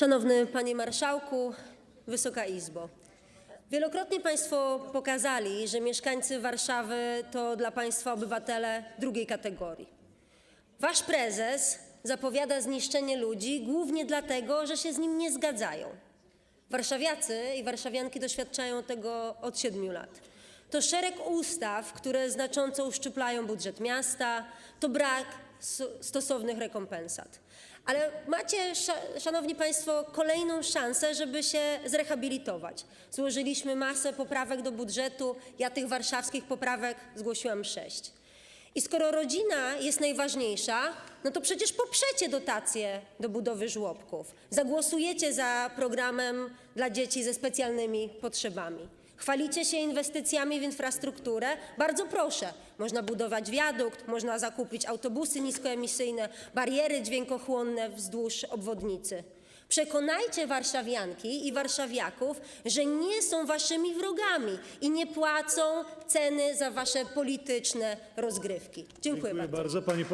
Szanowny Panie Marszałku, Wysoka Izbo. Wielokrotnie Państwo pokazali, że mieszkańcy Warszawy to dla Państwa obywatele drugiej kategorii. Wasz prezes zapowiada zniszczenie ludzi głównie dlatego, że się z nim nie zgadzają. Warszawiacy i warszawianki doświadczają tego od siedmiu lat. To szereg ustaw, które znacząco uszczuplają budżet miasta, to brak stosownych rekompensat. Ale macie, sza- szanowni państwo, kolejną szansę, żeby się zrehabilitować. Złożyliśmy masę poprawek do budżetu, ja tych warszawskich poprawek zgłosiłam sześć. I skoro rodzina jest najważniejsza, no to przecież poprzecie dotacje do budowy żłobków. Zagłosujecie za programem dla dzieci ze specjalnymi potrzebami. Chwalicie się inwestycjami w infrastrukturę? Bardzo proszę. Można budować wiadukt, można zakupić autobusy niskoemisyjne, bariery dźwiękochłonne wzdłuż obwodnicy. Przekonajcie warszawianki i warszawiaków, że nie są waszymi wrogami i nie płacą ceny za wasze polityczne rozgrywki. Dziękuję, Dziękuję bardzo. bardzo. Pani